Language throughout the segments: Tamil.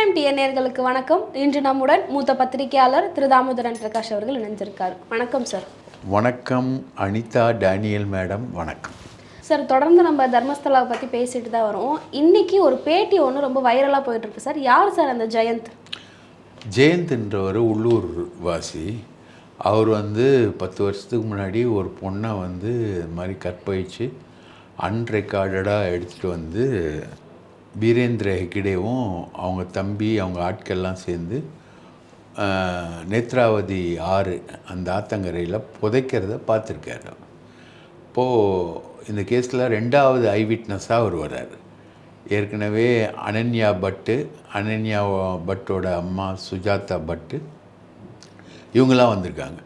டைம் டிஎன்ஏர்களுக்கு வணக்கம். இன்று நம்முடன் மூத்த பத்திரிகையாளர் திரு தாமோதரன் பிரகாஷ் அவர்கள் இணைஞ்சிருக்கார் வணக்கம் சார் வணக்கம் அனிதா டேனியல் மேடம் வணக்கம். சார் தொடர்ந்து நம்ம தர்மஸ்தலாவை பற்றி பேசிட்டு தான் வரோம். இன்னைக்கு ஒரு பேட்டி ஒன்று ரொம்ப வைரலாக போயிட்டு இருக்கு சார் யார் சார் அந்த ஜெயந்த்? ஜெயந்த்ன்றவர் உள்ளூர் வாசி. அவர் வந்து பத்து வருஷத்துக்கு முன்னாடி ஒரு பொண்ணை வந்து இது மாதிரி கற்பழித்து அன்ரெக்கார்டடாக எடுத்துகிட்டு வந்து வீரேந்திர ஹெக்கிடேவும் அவங்க தம்பி அவங்க ஆட்கள்லாம் சேர்ந்து நேத்ராவதி ஆறு அந்த ஆத்தங்கரையில் புதைக்கிறத பார்த்துருக்காரு. இப்போது இந்த கேஸில் ரெண்டாவது ஐ விட்னஸாக அவர் வர்றார். ஏற்கனவே அனன்யா பட்டு அனன்யா பட்டோட அம்மா சுஜாதா பட்டு இவங்களாம் வந்திருக்காங்க.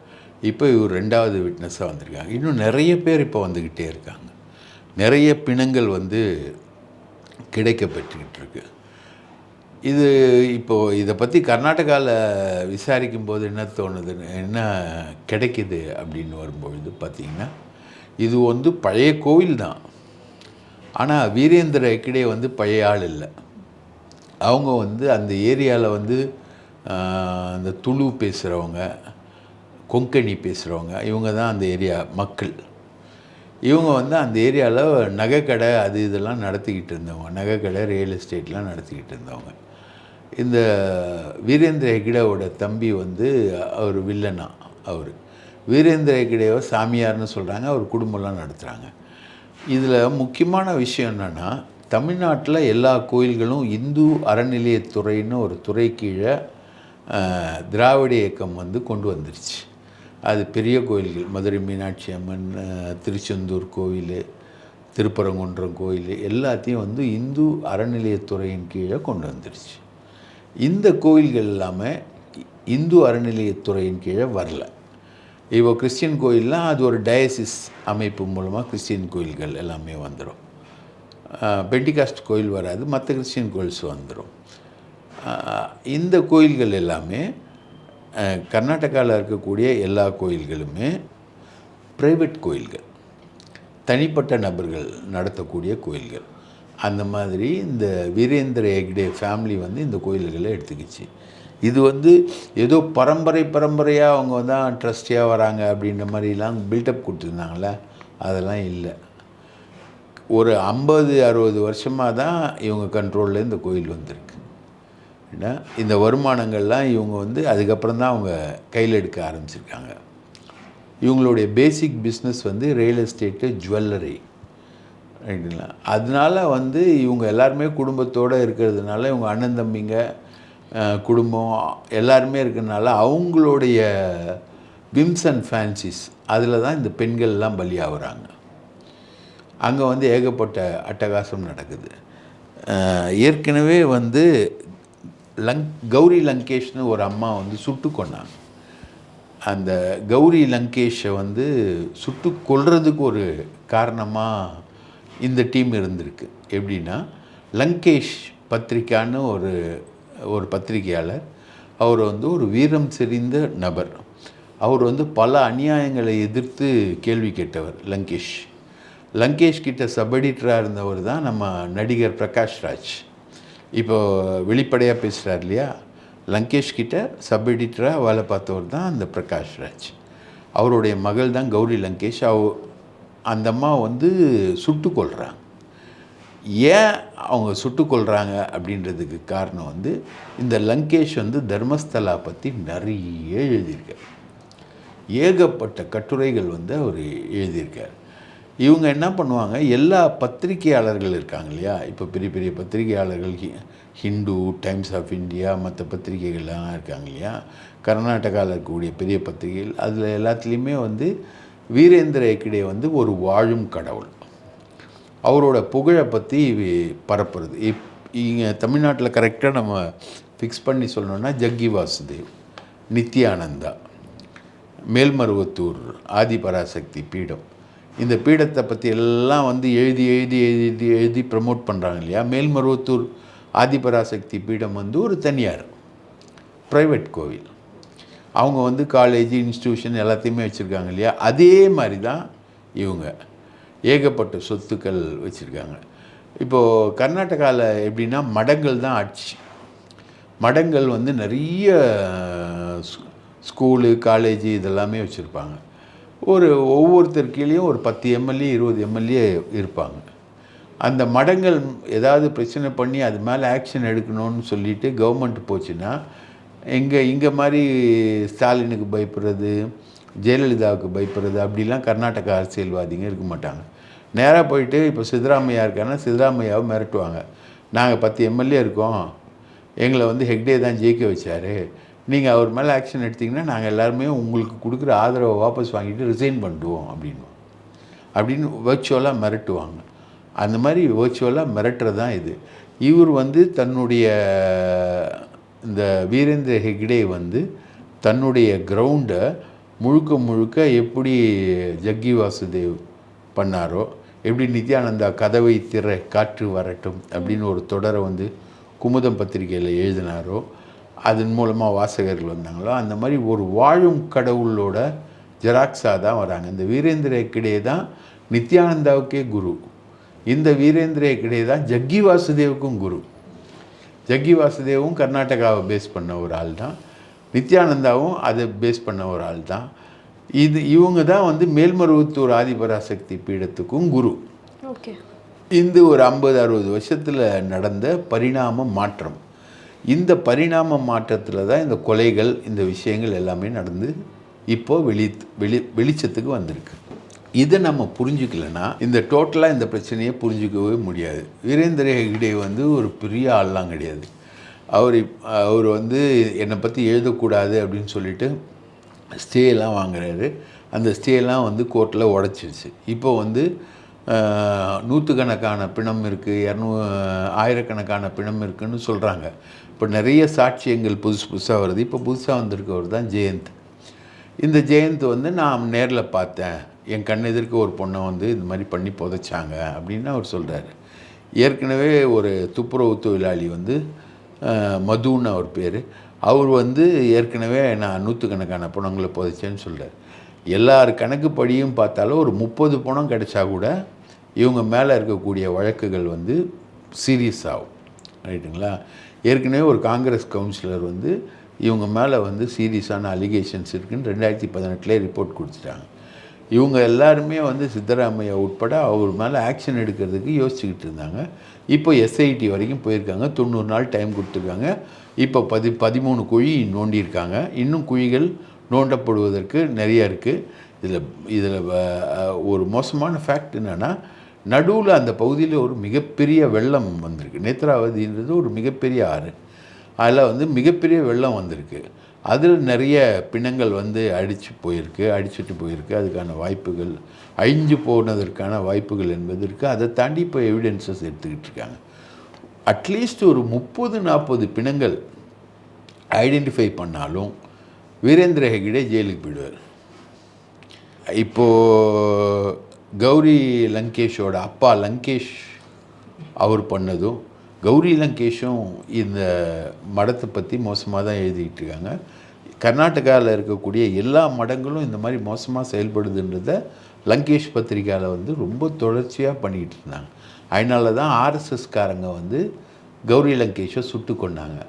இப்போ இவர் ரெண்டாவது விட்னஸாக வந்திருக்காங்க. இன்னும் நிறைய பேர் இப்போ வந்துக்கிட்டே இருக்காங்க. நிறைய பிணங்கள் வந்து கிடைக்கப்பட்டுக்கிட்டு இருக்கு இது இப்போது இதை பற்றி கர்நாடகாவில் விசாரிக்கும் போது என்ன தோணுதுன்னு என்ன கிடைக்குது அப்படின்னு வரும்பொழுது பார்த்திங்கன்னா இது வந்து பழைய கோவில் தான். ஆனால் வீரேந்திர ஹெக்கிடே வந்து பழைய ஆள் இல்லை. அவங்க வந்து அந்த ஏரியாவில் வந்து அந்த துளு பேசுகிறவங்க கொங்கணி பேசுகிறவங்க இவங்க தான் அந்த ஏரியா மக்கள். இவங்க வந்து அந்த ஏரியாவில் நகைக்கடை அது இதெல்லாம் நடத்திக்கிட்டு இருந்தவங்க. நகைக்கடை ரியல் எஸ்டேட்லாம் நடத்திக்கிட்டு இருந்தவங்க. இந்த வீரேந்திர ஹெகிடேவோட தம்பி வந்து அவர் வில்லனா அவர். வீரேந்திர ஹெகிடேவை சாமியார்னு சொல்கிறாங்க அவர் குடும்பம்லாம் நடத்துகிறாங்க இதில் முக்கியமான விஷயம் என்னென்னா தமிழ்நாட்டில் எல்லா கோயில்களும் இந்து அறநிலையத்துறைன்னு ஒரு துறை கீழே திராவிட இயக்கம் வந்து கொண்டு வந்துருச்சு. அது பெரிய கோயில்கள். மதுரை மீனாட்சி அம்மன் திருச்செந்தூர் கோவில் திருப்பரங்குன்றம் கோயில் எல்லாத்தையும் வந்து இந்து அறநிலையத்துறையின் கீழே கொண்டு வந்துடுச்சு. இந்த கோயில்கள் இல்லாமல் இந்து அறநிலையத்துறையின் கீழே வரல. இப்போ கிறிஸ்டின் கோயில்லாம் அது ஒரு டயசிஸ் அமைப்பு மூலமாக கிறிஸ்டின் கோயில்கள் எல்லாமே வந்துடும் பெண்டிகாஸ்ட் கோயில் வராது மற்ற கிறிஸ்டின் கோயில்ஸ் வந்துடும் இந்த கோயில்கள் எல்லாமே கர்நாடகாவில் இருக்கக்கூடிய எல்லா கோயில்களுமே ப்ரைவேட் கோயில்கள். தனிப்பட்ட நபர்கள் நடத்தக்கூடிய கோயில்கள். அந்த மாதிரி இந்த வீரேந்திர ஹெக்டே ஃபேமிலி வந்து இந்த கோயில்களை எடுத்துக்கிச்சு. இது வந்து ஏதோ பரம்பரை பரம்பரையாக அவங்க தான் ட்ரஸ்டியாக வராங்க அப்படின்ற மாதிரிலாம் பில்டப் கொடுத்துருந்தாங்களே? அதெல்லாம் இல்லை. ஒரு ஐம்பது அறுபது வருஷமாக தான் இவங்க கண்ட்ரோலில் இந்த கோயில் வந்திருக்கு. ஏன்னா இந்த வருமானங்கள்லாம் இவங்க வந்து அதுக்கப்புறம் தான் அவங்க கையில் எடுக்க ஆரம்பிச்சிருக்காங்க. இவங்களுடைய பேசிக் பிஸ்னஸ் வந்து ரியல் எஸ்டேட்டு ஜுவல்லரி ரைட்டுங்களா அதனால வந்து இவங்க எல்லாருமே குடும்பத்தோடு இருக்கிறதுனால இவங்க அண்ணன் தம்பிங்க குடும்பம் எல்லாருமே இருக்கிறதுனால அவங்களுடைய விம்ஸ் அண்ட் ஃபேன்சிஸ் அதில் தான் இந்த பெண்கள்லாம் பலியாகிறாங்க. அங்கே வந்து ஏகப்பட்ட அட்டகாசம் நடக்குது. ஏற்கனவே வந்து லங் கௌரி லங்கேஷ்னு ஒரு அம்மா வந்து சுட்டு கொண்டாங்க அந்த கௌரி லங்கேஷை வந்து சுட்டு கொல்றதுக்கு ஒரு காரணமாக இந்த டீம் இருந்திருக்கு. எப்படின்னா லங்கேஷ் பத்திரிக்கான்னு ஒரு ஒரு பத்திரிகையாளர். அவர் வந்து ஒரு வீரம் செறிந்த நபர். அவர் வந்து பல அநியாயங்களை எதிர்த்து கேள்வி கேட்டவர் லங்கேஷ். லங்கேஷ் கிட்ட சப் இருந்தவர் தான் நம்ம நடிகர் பிரகாஷ் இப்போது வெளிப்படையாக பேசுகிறார் இல்லையா? லங்கேஷ் கிட்ட சப் எடிட்டராக வேலை பார்த்தவர் தான் அந்த பிரகாஷ் ராஜ். அவருடைய மகள் தான் கௌரி லங்கேஷ். அவ அந்த அம்மா வந்து சுட்டு கொள்கிறாங்க ஏன் அவங்க சுட்டு கொள்கிறாங்க அப்படின்றதுக்கு காரணம் வந்து இந்த லங்கேஷ் வந்து தர்மஸ்தலா பற்றி நிறைய எழுதியிருக்கார். ஏகப்பட்ட கட்டுரைகள் வந்து அவர் எழுதியிருக்கார். இவங்க என்ன பண்ணுவாங்க? எல்லா பத்திரிகையாளர்கள் இருக்காங்க இல்லையா? இப்போ பெரிய பெரிய பத்திரிகையாளர்கள் ஹி- ஹிந்து டைம்ஸ் ஆஃப் இந்தியா மற்ற பத்திரிகைகள்லாம் இருக்காங்க இல்லையா? கர்நாடகாவில் இருக்கக்கூடிய பெரிய பத்திரிகைகள் அதில் எல்லாத்துலேயுமே வந்து வீரேந்திர ஹெக்கிடே வந்து ஒரு வாழும் கடவுள். அவரோட புகழை பற்றி பரப்புறது. இப் இங்கே தமிழ்நாட்டில் கரெக்டாக நம்ம ஃபிக்ஸ் பண்ணி சொல்லணும்னா ஜக்கி வாசுதேவ் நித்யானந்தா மேல்மருவத்தூர் ஆதிபராசக்தி பீடம். இந்த பீடத்தை பற்றி எல்லாம் வந்து எழுதி எழுதி எழுதி எழுதி ப்ரமோட் பண்ணுறாங்க இல்லையா? மேல்மருவத்தூர் ஆதிபராசக்தி பீடம் வந்து ஒரு தனியார் ப்ரைவேட் கோவில். அவங்க வந்து காலேஜ் இன்ஸ்டியூஷன் எல்லாத்தையுமே வச்சுருக்காங்க இல்லையா? அதே மாதிரி தான் இவங்க. ஏகப்பட்ட சொத்துக்கள் வச்சுருக்காங்க. இப்போது கர்நாடகாவில் எப்படின்னா மடங்கள் தான் ஆட்சி. மடங்கள் வந்து நிறைய ஸ்கூலு காலேஜ் இதெல்லாமே வச்சுருப்பாங்க. ஒரு ஒவ்வொருத்தர் கீழேயும் ஒரு பத்து எம்எல்ஏ இருபது எம்எல்ஏ இருப்பாங்க. அந்த மடங்கள் ஏதாவது பிரச்சனை பண்ணி அது மேலே ஆக்ஷன் எடுக்கணும்னு சொல்லிட்டு கவர்மெண்ட் போச்சுன்னா எங்கே இங்கே மாதிரி ஸ்டாலினுக்கு பயப்படுறது ஜெயலலிதாவுக்கு பயப்படுறது அப்படிலாம் கர்நாடக அரசியல்வாதிங்க இருக்க மாட்டாங்க. நேராக போயிட்டு இப்போ சித்தராமையா இருக்காங்கன்னா சித்தராமையாவை மிரட்டுவாங்க. நாங்கள் பத்து எம்எல்ஏ இருக்கோம். எங்களை வந்து ஹெக்டே தான் ஜெயிக்க வச்சாரு. நீங்கள் அவர் மேலே ஆக்ஷன் எடுத்தீங்கன்னா நாங்கள் எல்லாருமே உங்களுக்கு கொடுக்குற ஆதரவை வாபஸ் வாங்கிட்டு ரிசைன் பண்ணிடுவோம் அப்படின்னு. அப்படின்னு வேர்ச்சுவலாக மிரட்டுவாங்க. அந்த மாதிரி வேர்ச்சுவலாக மிரட்டுறது தான் இது. இவர் வந்து தன்னுடைய இந்த வீரேந்திர ஹெக்டே வந்து தன்னுடைய கிரவுண்டை முழுக்க முழுக்க எப்படி ஜக்கி வாசுதேவ் பண்ணாரோ எப்படி நித்யானந்தா கதவை திற காற்று வரட்டும் அப்படின்னு ஒரு தொடரை வந்து குமுதம் பத்திரிகையில் எழுதினாரோ அதன் மூலமாக வாசகர்கள் வந்தாங்களோ அந்த மாதிரி ஒரு வாழும் கடவுளோட ஜெராக்ஸாக தான் வராங்க. இந்த வீரேந்திர ஹெக்டே தான் நித்யானந்தாவுக்கே குரு. இந்த வீரேந்திர ஹெக்டே தான் ஜக்கி வாசுதேவுக்கும் குரு. ஜக்கி வாசுதேவும் கர்நாடகாவை பேஸ் பண்ண ஒரு ஆள் தான். நித்யானந்தாவும் அதை பேஸ் பண்ண ஒரு ஆள் தான். இது இவங்க தான் வந்து மேல்மருவத்தூர் ஆதிபராசக்தி பீடத்துக்கும் குரு. ஓகே. இந்த ஒரு ஐம்பது அறுபது வருஷத்தில் நடந்த பரிணாம மாற்றம். இந்த பரிணாம மாற்றத்தில் தான் இந்த கொலைகள் இந்த விஷயங்கள் எல்லாமே நடந்து இப்போது வெளி வெளி வெளிச்சத்துக்கு வந்திருக்கு. இதை நம்ம புரிஞ்சுக்கலன்னா இந்த டோட்டலாக இந்த பிரச்சனையை புரிஞ்சுக்கவே முடியாது. வீரேந்திர ஹெக்டே வந்து ஒரு பெரிய ஆள்லாம் கிடையாது. அவர் அவர் வந்து என்னை பற்றி எழுதக்கூடாது அப்படின்னு சொல்லிட்டு ஸ்டேலாம் வாங்குறாரு. அந்த ஸ்டேலாம் வந்து கோர்ட்டில் உடச்சிருச்சு. இப்போ வந்து நூற்றுக்கணக்கான பிணம் இருக்குது இரநூ ஆயிரக்கணக்கான பிணம் இருக்குதுன்னு சொல்கிறாங்க இப்போ நிறைய சாட்சியங்கள் புதுசு புதுசாக வருது. இப்போ புதுசாக வந்திருக்கவர் தான் ஜெயந்த். இந்த ஜெயந்த் வந்து நான் நேரில் பார்த்தேன். என் கண் எதிர்க்க ஒரு பொண்ணை வந்து இந்த மாதிரி பண்ணி புதைச்சாங்க அப்படின்னு அவர் சொல்கிறாரு ஏற்கனவே ஒரு துப்புரவு தொழிலாளி வந்து மதுன்னு அவர் பேர். அவர் வந்து ஏற்கனவே நான் நூற்றுக்கணக்கான பணங்களை புதைச்சேன்னு சொல்கிறார் எல்லார் கணக்குப்படியும் பார்த்தாலும் ஒரு முப்பது பணம் கிடைச்சா கூட இவங்க மேலே இருக்கக்கூடிய வழக்குகள் வந்து சீரியஸ் ஆகும். ரைட்டுங்களா ஏற்கனவே ஒரு காங்கிரஸ் கவுன்சிலர் வந்து இவங்க மேலே வந்து சீரியஸான அலிகேஷன்ஸ் இருக்குன்னு ரெண்டாயிரத்தி பதினெட்டுலேயே ரிப்போர்ட் கொடுத்துட்டாங்க. இவங்க எல்லாருமே வந்து சித்தராமையா உட்பட அவர் மேலே ஆக்ஷன் எடுக்கிறதுக்கு யோசிச்சுக்கிட்டு இருந்தாங்க. இப்போ எஸ்ஐடி வரைக்கும் போயிருக்காங்க. தொண்ணூறு நாள் டைம் கொடுத்துருக்காங்க. இப்போ பதி பதிமூணு குழி நோண்டியிருக்காங்க. இன்னும் குழிகள் நோண்டப்படுவதற்கு நிறையா இருக்குது இதில் இதில் ஒரு மோசமான ஃபேக்ட் என்னென்னா நடுவில் அந்த பகுதியில் ஒரு மிகப்பெரிய வெள்ளம் வந்திருக்கு. நேத்ராவதின்றது ஒரு மிகப்பெரிய ஆறு. அதில் வந்து மிகப்பெரிய வெள்ளம் வந்திருக்கு. அதில் நிறைய பிணங்கள் வந்து அடித்து போயிருக்கு அடிச்சுட்டு போயிருக்கு. அதுக்கான வாய்ப்புகள் அழிஞ்சு போனதற்கான வாய்ப்புகள் என்பது இருக்குது அதை தாண்டி இப்போ எவிடென்சஸ் எடுத்துக்கிட்டு இருக்காங்க. அட்லீஸ்ட் ஒரு முப்பது நாற்பது பிணங்கள் ஐடென்டிஃபை பண்ணாலும் வீரேந்திர ஹெகிடே ஜெயிலுக்கு போயிடுவார். இப்போது கௌரி லங்கேஷோட அப்பா லங்கேஷ் அவர் பண்ணதும் கௌரி லங்கேஷும் இந்த மடத்தை பற்றி மோசமாக தான் எழுதிக்கிட்டு இருக்காங்க. கர்நாடகாவில் இருக்கக்கூடிய எல்லா மடங்களும் இந்த மாதிரி மோசமாக செயல்படுதுன்றத லங்கேஷ் பத்திரிக்கையில் வந்து ரொம்ப தொடர்ச்சியாக பண்ணிக்கிட்டு இருந்தாங்க. அதனால தான் ஆர்எஸ்எஸ்காரங்க வந்து கௌரி லங்கேஷை சுட்டு கொண்டாங்க.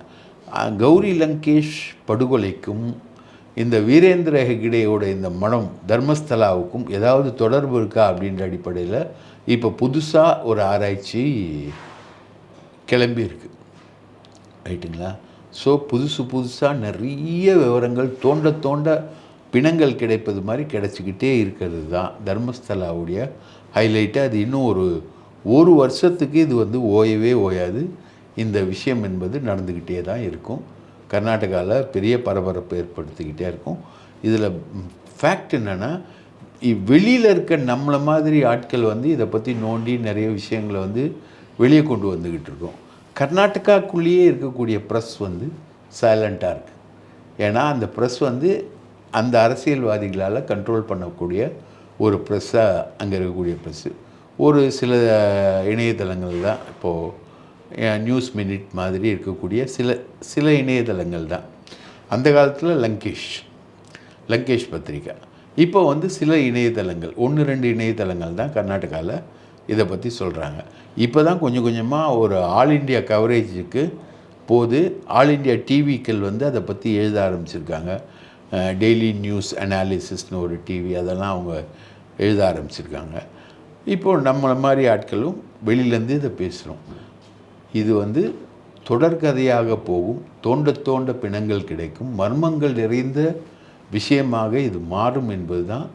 கௌரி லங்கேஷ் படுகொலைக்கும் இந்த வீரேந்திர ஹெக்டேயோட இந்த மனம் தர்மஸ்தலாவுக்கும் ஏதாவது தொடர்பு இருக்கா அப்படின்ற அடிப்படையில் இப்போ புதுசாக ஒரு ஆராய்ச்சி கிளம்பியிருக்கு. ரைட்டுங்களா ஸோ புதுசு புதுசாக நிறைய விவரங்கள் தோண்ட தோண்ட பிணங்கள் கிடைப்பது மாதிரி கிடைச்சிக்கிட்டே இருக்கிறது தான் தர்மஸ்தலாவுடைய ஹைலைட்டு அது இன்னும் ஒரு ஒரு வருஷத்துக்கு இது வந்து ஓயவே ஓயாது. இந்த விஷயம் என்பது நடந்துக்கிட்டே தான் இருக்கும். கர்நாடகாவில் பெரிய பரபரப்பு ஏற்படுத்திக்கிட்டே இருக்கும். இதில் ஃபேக்ட் என்னென்னா வெளியில் இருக்க நம்மளை மாதிரி ஆட்கள் வந்து இதை பற்றி நோண்டி நிறைய விஷயங்களை வந்து வெளியே கொண்டு வந்துக்கிட்டு இருக்கோம். கர்நாடகாக்குள்ளேயே இருக்கக்கூடிய ப்ரெஸ் வந்து சைலண்ட்டாக இருக்குது ஏன்னா அந்த ப்ரெஸ் வந்து அந்த அரசியல்வாதிகளால் கண்ட்ரோல் பண்ணக்கூடிய ஒரு ப்ரெஸ்ஸாக அங்கே இருக்கக்கூடிய ப்ரெஸ்ஸு ஒரு சில இணையதளங்கள் தான் இப்போது நியூஸ் மினிட் மாதிரி இருக்கக்கூடிய சில சில இணையதளங்கள் தான். அந்த காலத்தில் லங்கேஷ் லங்கேஷ் பத்திரிக்கை. இப்போ வந்து சில இணையதளங்கள் ஒன்று ரெண்டு இணையதளங்கள் தான் கர்நாடகாவில் இதை பற்றி சொல்கிறாங்க இப்போ தான் கொஞ்சம் கொஞ்சமாக ஒரு ஆல் இண்டியா கவரேஜுக்கு போது ஆல் இண்டியா டிவிக்கள் வந்து அதை பற்றி எழுத ஆரம்பிச்சிருக்காங்க. டெய்லி நியூஸ் அனாலிசிஸ்னு ஒரு டிவி அதெல்லாம் அவங்க எழுத ஆரம்பிச்சிருக்காங்க. இப்போது நம்மளை மாதிரி ஆட்களும் வெளியிலேருந்து இதை பேசுகிறோம் இது வந்து தொடர்கதையாக போகும். தோண்ட தோண்ட பிணங்கள் கிடைக்கும். மர்மங்கள் நிறைந்த விஷயமாக இது மாறும் என்பது தான்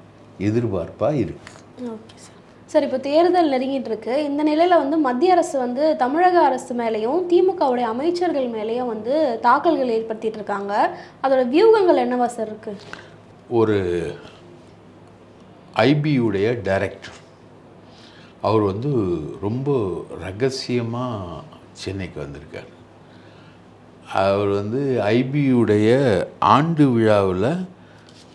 எதிர்பார்ப்பாக இருக்குது ஓகே சார். சார் இப்போ தேர்தல் நெருங்கிட்டு இருக்கு இந்த நிலையில் வந்து மத்திய அரசு வந்து தமிழக அரசு மேலேயும் திமுகவுடைய அமைச்சர்கள் மேலேயும் வந்து தாக்கல்கள் ஏற்படுத்திட்டு இருக்காங்க அதோட வியூகங்கள் என்னவா சார் இருக்கு? ஒரு ஐபியுடைய டைரக்டர். அவர் வந்து ரொம்ப ரகசியமாக சென்னைக்கு வந்திருக்கார். அவர் வந்து ஐபியுடைய ஆண்டு விழாவில்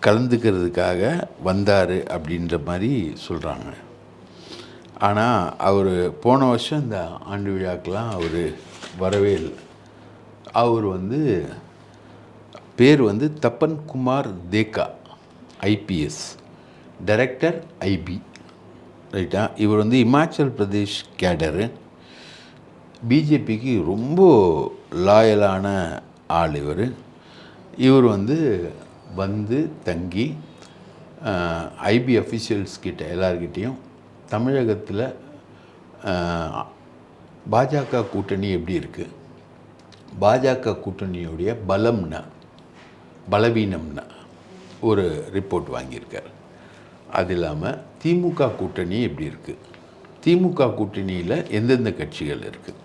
கலந்துக்கிறதுக்காக வந்தார் அப்படின்ற மாதிரி சொல்கிறாங்க ஆனால் அவர் போன வருஷம் இந்த ஆண்டு விழாக்கெலாம் அவர் வரவே இல்லை. அவர் வந்து பேர் வந்து Tapan Kumar Deka IPS director IB ரைட்டா இவர் வந்து இமாச்சல் பிரதேஷ் கேடரு. பிஜேபிக்கு ரொம்ப லாயலான ஆள் இவர். இவர் வந்து வந்து தங்கி ஐபி அஃபிஷியல்ஸ் கிட்ட எல்லார்கிட்டேயும் தமிழகத்தில் பாஜக கூட்டணி எப்படி இருக்குது பாஜக கூட்டணியுடைய பலம்னா பலவீனம்னா ஒரு ரிப்போர்ட் வாங்கியிருக்கார். அது இல்லாமல் திமுக கூட்டணி எப்படி இருக்குது திமுக கூட்டணியில் எந்தெந்த கட்சிகள் இருக்குது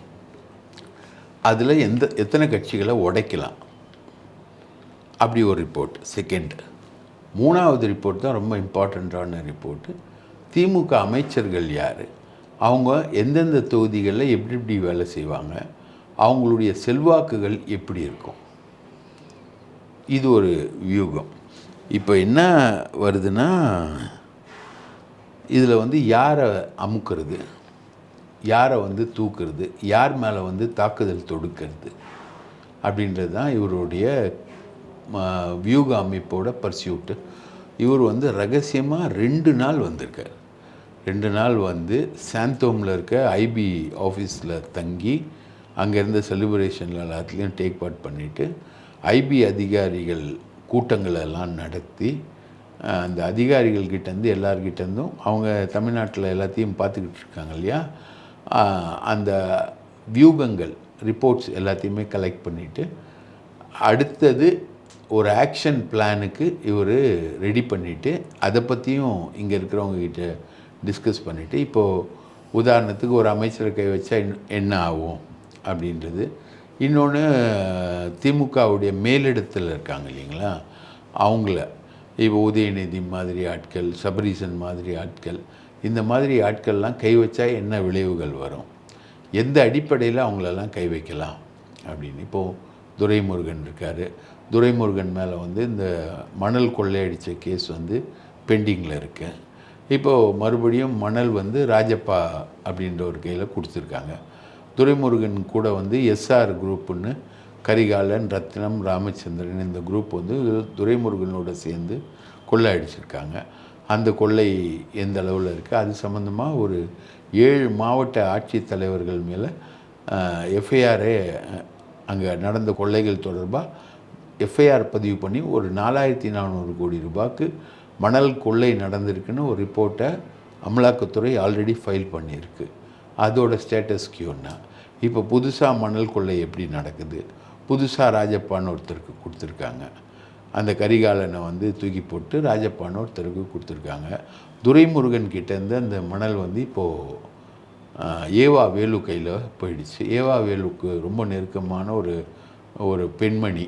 அதில் எந்த எத்தனை கட்சிகளை உடைக்கலாம்? அப்படி ஒரு ரிப்போர்ட் செகண்ட் மூணாவது ரிப்போர்ட் தான் ரொம்ப இம்பார்ட்டண்ட்டான ரிப்போர்ட்டு திமுக அமைச்சர்கள் யார்? அவங்க எந்தெந்த தொகுதிகளில் எப்படி எப்படி வேலை செய்வாங்க? அவங்களுடைய செல்வாக்குகள் எப்படி இருக்கும்? இது ஒரு வியூகம். இப்போ என்ன வருதுன்னா இதில் வந்து யாரை அமுக்கிறது? யாரை வந்து தூக்குறது யார் மேலே வந்து தாக்குதல் தொடுக்கிறது அப்படின்றது தான் இவருடைய வியூக அமைப்போட பர்சியூட்டு இவர் வந்து ரகசியமாக ரெண்டு நாள் வந்திருக்கார். ரெண்டு நாள் வந்து சாந்தோமில் இருக்க ஐபி ஆஃபீஸில் தங்கி அங்கே இருந்த செலிப்ரேஷனில் எல்லாத்துலேயும் டேக் பார்ட் பண்ணிவிட்டு ஐபி அதிகாரிகள் கூட்டங்களெல்லாம் நடத்தி அந்த அதிகாரிகள் கிட்டேருந்து எல்லார்கிட்டேருந்தும் அவங்க தமிழ்நாட்டில் எல்லாத்தையும் பார்த்துக்கிட்டு இருக்காங்க இல்லையா? அந்த வியூகங்கள் ரிப்போர்ட்ஸ் எல்லாத்தையுமே கலெக்ட் பண்ணிவிட்டு அடுத்தது ஒரு ஆக்ஷன் பிளானுக்கு இவர் ரெடி பண்ணிவிட்டு அதை பற்றியும் இங்கே இருக்கிறவங்க கிட்ட டிஸ்கஸ் பண்ணிவிட்டு இப்போது உதாரணத்துக்கு ஒரு அமைச்சரை கை வச்சா என்ன ஆகும் அப்படின்றது. இன்னொன்று திமுகவுடைய மேலிடத்தில் இருக்காங்க இல்லைங்களா? அவங்கள இப்போ உதயநிதி மாதிரி ஆட்கள் சபரீசன் மாதிரி ஆட்கள் இந்த மாதிரி ஆட்கள்லாம் கை வச்சா என்ன விளைவுகள் வரும்? எந்த அடிப்படையில் அவங்களெல்லாம் கை வைக்கலாம்? அப்படின்னு. இப்போது துரைமுருகன் இருக்கார். துரைமுருகன் மேலே வந்து இந்த மணல் கொள்ளையடித்த கேஸ் வந்து பெண்டிங்கில் இருக்கு. இப்போது மறுபடியும் மணல் வந்து ராஜப்பா அப்படின்ற ஒரு கையில் கொடுத்துருக்காங்க. துரைமுருகன் கூட வந்து எஸ்ஆர் குரூப்புன்னு கரிகாலன் ரத்னம் ராமச்சந்திரன் இந்த குரூப் வந்து துரைமுருகனோட சேர்ந்து கொள்ளை அடிச்சிருக்காங்க அந்த கொள்ளை எந்த அளவில் இருக்குது அது சம்மந்தமாக ஒரு ஏழு மாவட்ட ஆட்சித்தலைவர்கள் மேலே எஃப்ஐஆரே அங்கே நடந்த கொள்ளைகள் தொடர்பாக எஃப்ஐஆர் பதிவு பண்ணி ஒரு நாலாயிரத்தி நானூறு கோடி ரூபாய்க்கு மணல் கொள்ளை நடந்திருக்குன்னு ஒரு ரிப்போர்ட்டை அமலாக்கத்துறை ஆல்ரெடி ஃபைல் பண்ணியிருக்கு. அதோட ஸ்டேட்டஸ் கியூன்னா. இப்போ புதுசாக மணல் கொள்ளை எப்படி நடக்குது? புதுசாக ராஜப்பான்னு ஒருத்தருக்கு கொடுத்துருக்காங்க. அந்த கரிகாலனை வந்து தூக்கி போட்டு ராஜப்பான்னு ஒருத்தருக்கு கொடுத்துருக்காங்க. துரைமுருகன் கிட்டேருந்து அந்த மணல் வந்து இப்போது ஏவா வேலு கையில் போயிடுச்சு. ஏவா வேலுக்கு ரொம்ப நெருக்கமான ஒரு ஒரு பெண்மணி.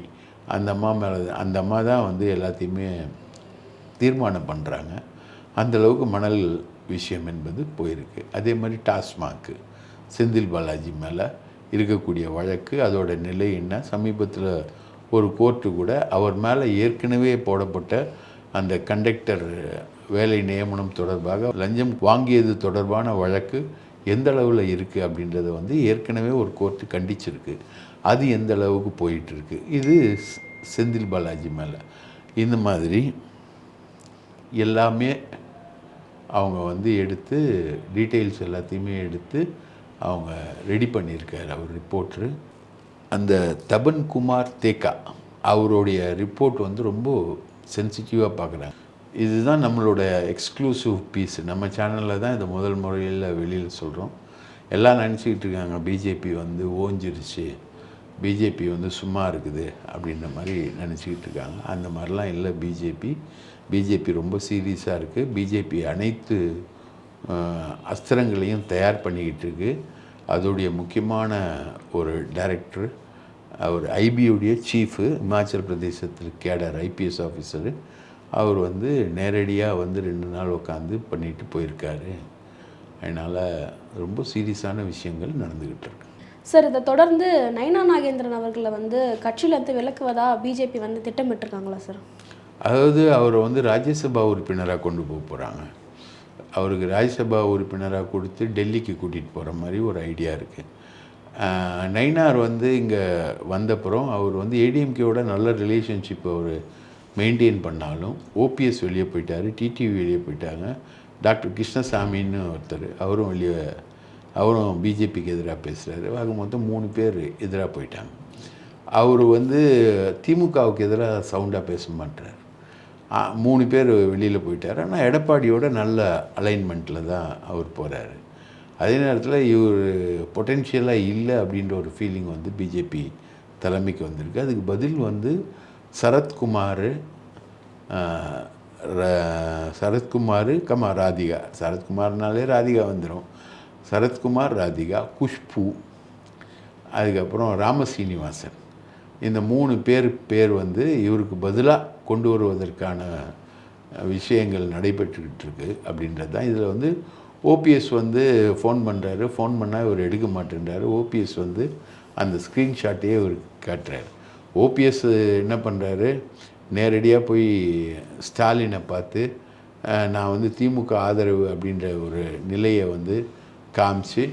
அந்த அம்மா மேலே அந்த அம்மா தான் வந்து எல்லாத்தையுமே தீர்மானம் பண்ணுறாங்க அளவுக்கு மணல் விஷயம் என்பது போயிருக்கு. அதே மாதிரி டாஸ்மாக்கு செந்தில் பாலாஜி மேலே இருக்கக்கூடிய வழக்கு அதோட நிலை என்ன? சமீபத்தில் ஒரு கோர்ட்டு கூட அவர் மேலே ஏற்கனவே போடப்பட்ட அந்த கண்டக்டர் வேலை நியமனம் தொடர்பாக லஞ்சம் வாங்கியது தொடர்பான வழக்கு எந்த அளவில் இருக்குது அப்படின்றத வந்து ஏற்கனவே ஒரு கோர்ட்டு கண்டிச்சிருக்கு. அது எந்த அளவுக்கு போயிட்டுருக்கு? இது செந்தில் பாலாஜி மேலே. இந்த மாதிரி எல்லாமே அவங்க வந்து எடுத்து டீட்டெயில்ஸ் எல்லாத்தையுமே எடுத்து அவங்க ரெடி பண்ணியிருக்காரு. அவர் ரிப்போர்ட்ரு. அந்த தபன் குமார் தேக்கா அவருடைய ரிப்போர்ட் வந்து ரொம்ப சென்சிட்டிவாக பார்க்குறாங்க. இதுதான் நம்மளோட எக்ஸ்க்ளூசிவ் பீஸ் நம்ம சேனலில் தான் இதை முதல் முறையில் வெளியில் சொல்கிறோம் எல்லாம் நினச்சிக்கிட்டு இருக்காங்க பிஜேபி வந்து ஓஞ்சிருச்சு பிஜேபி வந்து சும்மா இருக்குது அப்படின்ற மாதிரி நினச்சிக்கிட்டு இருக்காங்க. அந்த மாதிரிலாம் இல்லை பிஜேபி பிஜேபி ரொம்ப சீரியஸாக இருக்குது பிஜேபி அனைத்து அஸ்திரங்களையும் தயார் பண்ணிக்கிட்டு இருக்குது அதோடைய முக்கியமான ஒரு டைரக்டர் அவர் ஐபியுடைய சீஃபு இமாச்சல் பிரதேசத்தில் கேடர் ஐபிஎஸ் ஆஃபீஸரு. அவர் வந்து நேரடியாக வந்து ரெண்டு நாள் உட்காந்து பண்ணிட்டு போயிருக்காரு. அதனால் ரொம்ப சீரியஸான விஷயங்கள் நடந்துக்கிட்டு இருக்கு. சார் இதை தொடர்ந்து நைனா நாகேந்திரன் அவர்களை வந்து கட்சியிலேருந்து விலக்குவதா பிஜேபி வந்து திட்டமிட்டிருக்காங்களா சார்? அதாவது அவரை வந்து ராஜ்யசபா உறுப்பினராக கொண்டு போக போகிறாங்க அவருக்கு ராஜ்யசபா உறுப்பினராக கொடுத்து டெல்லிக்கு கூட்டிகிட்டு போகிற மாதிரி ஒரு ஐடியா இருக்குது நைனார் வந்து இங்கே வந்தப்புறம் அவர் வந்து ஏடிஎம்கேவோட நல்ல ரிலேஷன்ஷிப் அவர் மெயின்டைன் பண்ணாலும் ஓபிஎஸ் வெளியே போயிட்டார் டிடிவி வெளியே போயிட்டாங்க. டாக்டர் கிருஷ்ணசாமின்னு ஒருத்தர் அவரும் வெளியே அவரும் பிஜேபிக்கு எதிராக பேசுகிறாரு ஆக மொத்தம் மூணு பேர் எதிராக போயிட்டாங்க. அவர் வந்து திமுகவுக்கு எதிராக சவுண்டாக பேச மாட்டார் மூணு பேர் வெளியில் போயிட்டார். ஆனால் எடப்பாடியோட நல்ல அலைன்மெண்ட்டில் தான் அவர் போகிறாரு அதே நேரத்தில் இவர் பொட்டென்ஷியலாக இல்லை அப்படின்ற ஒரு ஃபீலிங் வந்து பிஜேபி தலைமைக்கு வந்திருக்கு. அதுக்கு பதில் வந்து சரத்குமார் ர- சரத்குமார் கமா ராதிகா. சரத்குமார்னாலே ராதிகா வந்துடும் சரத்குமார் ராதிகா குஷ்பு அதுக்கப்புறம் ராமசீனிவாசன். இந்த மூணு பேர் பேர் வந்து இவருக்கு பதிலாக கொண்டு வருவதற்கான விஷயங்கள் நடைபெற்றுக்கிட்டு இருக்கு அப்படின்றது தான் இதில் வந்து ஓபிஎஸ் வந்து ஃபோன் பண்ணுறாரு ஃபோன் பண்ணால் இவர் எடுக்க மாட்டேன்றாரு. ஓபிஎஸ் வந்து அந்த ஸ்க்ரீன்ஷாட்டையே இவர் காட்டுறாரு. ஓபிஎஸ் என்ன பண்ணுறாரு நேரடியாக போய் ஸ்டாலினை பார்த்து நான் வந்து திமுக ஆதரவு அப்படின்ற ஒரு நிலையை வந்து காமிச்சு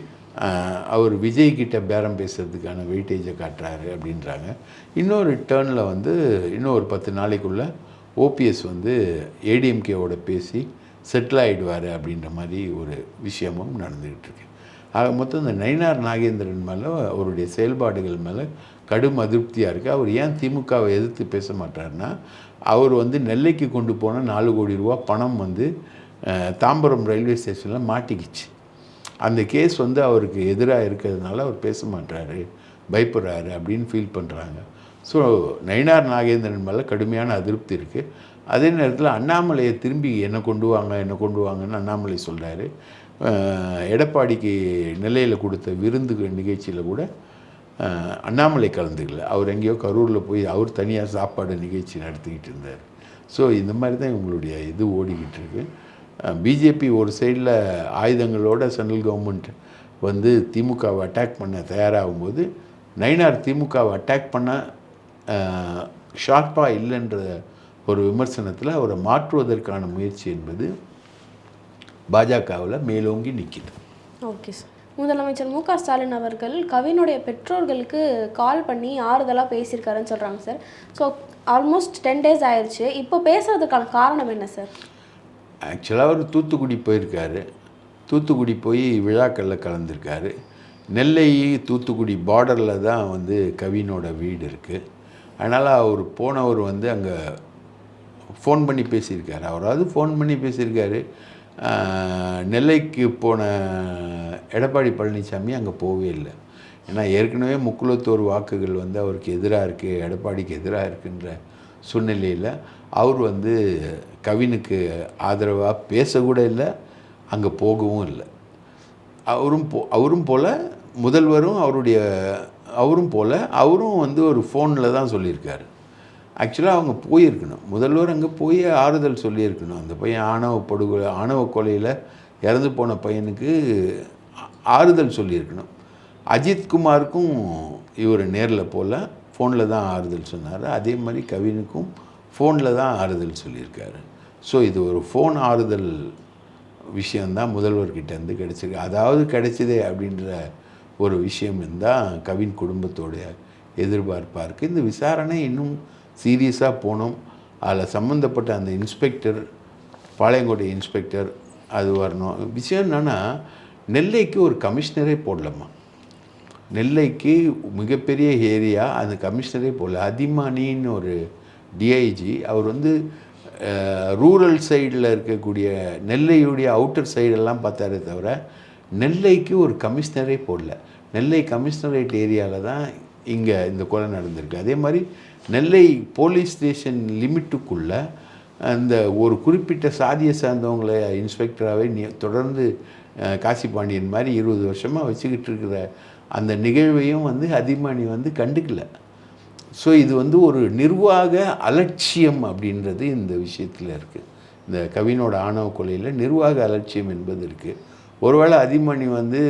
அவர் விஜய்கிட்ட பேரம் பேசுறதுக்கான வெயிட்டேஜை காட்டுறாரு அப்படின்றாங்க. இன்னொரு டேர்னில் வந்து இன்னும் ஒரு பத்து நாளைக்குள்ளே ஓபிஎஸ் வந்து ஏடிஎம்கேவோட பேசி செட்டில் ஆகிடுவார் அப்படின்ற மாதிரி ஒரு விஷயமும் நடந்துக்கிட்டு இருக்கு ஆக மொத்தம் இந்த நயினார் நாகேந்திரன் மேலே அவருடைய செயல்பாடுகள் மேலே கடும் அதிருப்தியாக இருக்குது அவர் ஏன் திமுகவை எதிர்த்து பேச மாட்டாருன்னா அவர் வந்து நெல்லைக்கு கொண்டு போன நாலு கோடி ரூபா பணம் வந்து தாம்பரம் ரயில்வே ஸ்டேஷனில் மாட்டிக்கிச்சு. அந்த கேஸ் வந்து அவருக்கு எதிராக இருக்கிறதுனால அவர் பேச மாட்டாரு பயப்படுறாரு அப்படின்னு ஃபீல் பண்ணுறாங்க ஸோ நயினார் நாகேந்திரன் மேலே கடுமையான அதிருப்தி இருக்குது அதே நேரத்தில் அண்ணாமலையை திரும்பி என்ன கொண்டு வாங்க என்ன கொண்டு வாங்கன்னு அண்ணாமலை சொல்கிறாரு எடப்பாடிக்கு நிலையில் கொடுத்த விருந்து நிகழ்ச்சியில் கூட அண்ணாமலை கலந்துக்கல. அவர் எங்கேயோ கரூரில் போய் அவர் தனியாக சாப்பாடு நிகழ்ச்சி நடத்திக்கிட்டு இருந்தார். ஸோ இந்த மாதிரி தான் இவங்களுடைய இது ஓடிக்கிட்டு இருக்கு. பிஜேபி ஒரு சைடில் ஆயுதங்களோட சென்ட்ரல் கவர்மெண்ட் வந்து திமுகவை அட்டாக் பண்ண தயாராகும்போது நயினார் திமுகவை அட்டாக் பண்ண ஷார்ப்பாக இல்லைன்ற ஒரு விமர்சனத்தில் அவரை மாற்றுவதற்கான முயற்சி என்பது பாஜகவில் மேலோங்கி நிற்கிது ஓகே சார். முதலமைச்சர் மு க ஸ்டாலின் அவர்கள் கவினுடைய பெற்றோர்களுக்கு கால் பண்ணி ஆறுதலாக பேசியிருக்காருன்னு சொல்கிறாங்க sir. So almost ten days ஆயிடுச்சு இப்போ பேசுறதுக்கான காரணம் என்ன சார்? ஆக்சுவலாக அவர் தூத்துக்குடி போயிருக்காரு. தூத்துக்குடி போய் விழாக்களில் கலந்துருக்காரு. நெல்லை தூத்துக்குடி பார்டரில் தான் வந்து கவினோட வீடு இருக்குது அதனால் அவர் போனவர் வந்து அங்கே ஃபோன் பண்ணி பேசியிருக்காரு. அவராவது ஃபோன் பண்ணி பேசியிருக்காரு. நெல்லைக்கு போன எடப்பாடி பழனிசாமி அங்கே போகவே இல்லை. ஏன்னா ஏற்கனவே முக்குலத்தோர் வாக்குகள் வந்து அவருக்கு எதிராக இருக்குது எடப்பாடிக்கு எதிராக இருக்குன்ற சூழ்நிலையில் அவர் வந்து கவினுக்கு ஆதரவாக பேசக்கூட இல்லை அங்கே போகவும் இல்லை. அவரும் போ அவரும் போல் முதல்வரும் அவருடைய அவரும் போல் அவரும் வந்து ஒரு ஃபோனில் தான் சொல்லியிருக்காரு. ஆக்சுவலாக அவங்க போயிருக்கணும். முதல்வர் அங்கே போய் ஆறுதல் சொல்லியிருக்கணும். அந்த பையன் ஆணவ படுகொலை ஆணவ கொலையில் இறந்து போன பையனுக்கு ஆறுதல் சொல்லியிருக்கணும். அஜித்குமாருக்கும் இவர் நேரில் போல் ஃபோனில் தான் ஆறுதல் சொன்னார். அதே மாதிரி கவினுக்கும் ஃபோனில் தான் ஆறுதல் சொல்லியிருக்காரு. ஸோ இது ஒரு ஃபோன் ஆறுதல் விஷயந்தான் முதல்வர்கிட்டேருந்து கிடச்சிருக்கு. அதாவது கிடைச்சதே அப்படின்ற ஒரு விஷயம் இருந்தால் கவின் குடும்பத்தோடைய எதிர்பார்ப்பாக இருக்குது இந்த விசாரணை இன்னும் சீரியஸாக போனோம். அதில் சம்மந்தப்பட்ட அந்த இன்ஸ்பெக்டர் பாளையங்கோட்டை இன்ஸ்பெக்டர் அது வரணும். விஷயம் என்னென்னா நெல்லைக்கு ஒரு கமிஷனரே போடலாமா நெல்லைக்கு மிகப்பெரிய ஏரியா அந்த கமிஷனரே போடல. அதிமானின்னு ஒரு டிஐஜி அவர் வந்து ரூரல் சைடில் இருக்கக்கூடிய நெல்லையுடைய அவுட்டர் சைடெல்லாம் பார்த்தாரே தவிர நெல்லைக்கு ஒரு கமிஷனரே போடல. நெல்லை கமிஷனரேட் ஏரியாவில் தான் இங்கே இந்த கொலை நடந்திருக்கு. அதே மாதிரி நெல்லை போலீஸ் ஸ்டேஷன் லிமிட்டுக்குள்ளே அந்த ஒரு குறிப்பிட்ட சாதியை சார்ந்தவங்களை இன்ஸ்பெக்டராகவே தொடர்ந்து காசிபாண்டியன் காசி பாண்டியன் மாதிரி இருபது வருஷமாக வச்சுக்கிட்டு இருக்கிற அந்த நிகழ்வையும் வந்து அதிமானி வந்து கண்டுக்கல. ஸோ இது வந்து ஒரு நிர்வாக அலட்சியம் அப்படின்றது இந்த விஷயத்தில் இருக்குது இந்த கவினோட ஆணவ கொலையில் நிர்வாக அலட்சியம் என்பது இருக்குது ஒருவேளை அதிமணி வந்து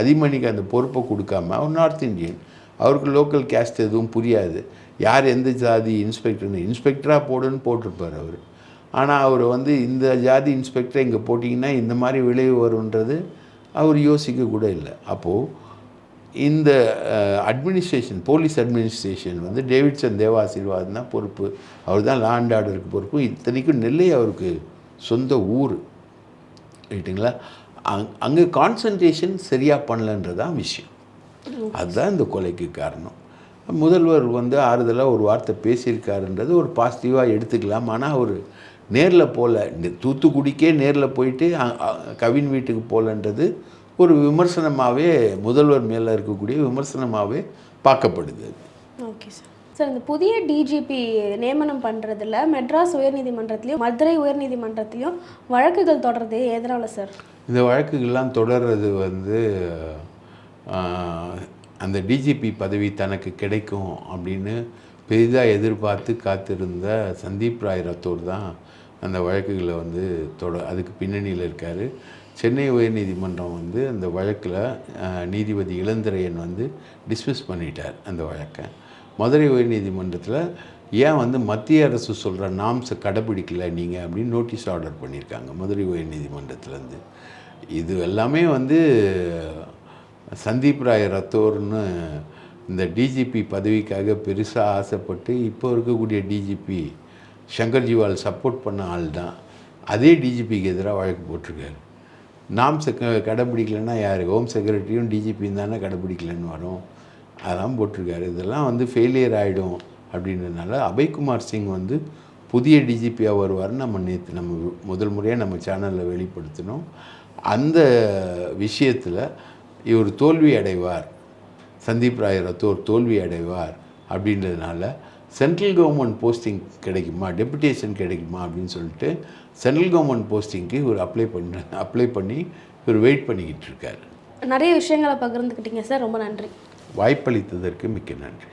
அதிமணிக்கு அந்த பொறுப்பை கொடுக்காம அவர் நார்த் இந்தியன் அவருக்கு லோக்கல் கேஸ்ட் எதுவும் புரியாது. யார் எந்த ஜாதி இன்ஸ்பெக்டர்னு இன்ஸ்பெக்டராக போடுன்னு போட்டிருப்பார் அவர். ஆனால் அவர் வந்து இந்த ஜாதி இன்ஸ்பெக்டரை இங்கே போட்டிங்கன்னா இந்த மாதிரி விளைவு வருன்றது அவர் யோசிக்க கூட இல்லை. அப்போது இந்த அட்மினிஸ்ட்ரேஷன் போலீஸ் அட்மினிஸ்ட்ரேஷன் வந்து டேவிட்சன் தேவாசீர்வாதம் தான் பொறுப்பு. அவர் தான் லாண்ட் ஆர்டருக்கு பொறுப்பு. இத்தனைக்கும் நெல்லை அவருக்கு சொந்த ஊர். ரைட்டுங்களா அங் அங்கே கான்சன்ட்ரேஷன் சரியாக பண்ணலன்றது தான் விஷயம் அதுதான் இந்த கொலைக்கு காரணம். முதல்வர் வந்து ஆறுதலாக ஒரு வார்த்தை பேசியிருக்காருன்றது ஒரு பாசிட்டிவாக எடுத்துக்கலாம். ஆனால் அவர் நேரில் போகல இந்த தூத்துக்குடிக்கே நேரில் போயிட்டு கவின் வீட்டுக்கு போகலன்றது ஒரு விமர்சனமாகவே முதல்வர் மேலே இருக்கக்கூடிய விமர்சனமாகவே பார்க்கப்படுது. Okay sir. சார் இந்த புதிய டிஜிபி நியமனம் பண்ணுறதுல மெட்ராஸ் உயர்நீதிமன்றத்திலையும் மதுரை உயர்நீதிமன்றத்திலையும் வழக்குகள் தொடர்றது எதனால சார்? இந்த வழக்குகள்லாம் தொடர்றது வந்து அந்த டிஜிபி பதவி தனக்கு கிடைக்கும் அப்படின்னு பெரிதாக எதிர்பார்த்து காத்திருந்த சந்தீப் ராய் ரத்தோர் தான் அந்த வழக்குகளை வந்து தொட அதுக்கு பின்னணியில் இருக்கார். சென்னை உயர்நீதிமன்றம் வந்து அந்த வழக்கில் நீதிபதி இளந்திரையன் வந்து டிஸ்மிஸ் பண்ணிட்டார் அந்த வழக்கை. மதுரை உயர்நீதிமன்றத்தில் ஏன் வந்து மத்திய அரசு சொல்கிற நாம்ஸை கடைப்பிடிக்கல நீங்கள் அப்படின்னு நோட்டீஸ் ஆர்டர் பண்ணியிருக்காங்க மதுரை உயர்நீதிமன்றத்துலேருந்து. இது எல்லாமே வந்து சந்தீப் ராய் ரத்தோர்னு இந்த டிஜிபி பதவிக்காக பெருசாக ஆசைப்பட்டு இப்போ இருக்கக்கூடிய டிஜிபி சங்கர் ஜிவால் சப்போர்ட் பண்ண ஆள் தான். அதே டிஜிபிக்கு எதிராக வழக்கு போட்டிருக்காரு. நாம் செக்க கடைப்பிடிக்கலன்னா யார்? ஹோம் செக்ரட்டரியும் டிஜிபியும் தானே கடைப்பிடிக்கலன்னு வரும். அதெல்லாம் போட்டிருக்காரு. இதெல்லாம் வந்து ஃபெயிலியர் ஆகிடும் அப்படின்றதுனால அபய்குமார் சிங் வந்து புதிய டிஜிபியாக வருவார்னு நம்ம நேற்று நம்ம முதல் முறையாக நம்ம சேனலில் வெளிப்படுத்தினோம். அந்த விஷயத்தில் இவர் தோல்வி அடைவார். சந்தீப் ராய் ரத்தோர் தோல்வி அடைவார் அப்படின்றதுனால சென்ட்ரல் கவர்மெண்ட் போஸ்டிங் கிடைக்குமா? டெபுடேஷன் கிடைக்குமா? அப்படின்னு சொல்லிட்டு சென்ட்ரல் கவர்மெண்ட் போஸ்டிங்க்கு இவர் அப்ளை பண்ண அப்ளை பண்ணி இவர் வெயிட் பண்ணிக்கிட்டு இருக்கார். நிறைய விஷயங்களை பகிர்ந்துக்கிட்டீங்க சார். ரொம்ப நன்றி. வாய்ப்பளித்ததற்கு மிக்க நன்றி.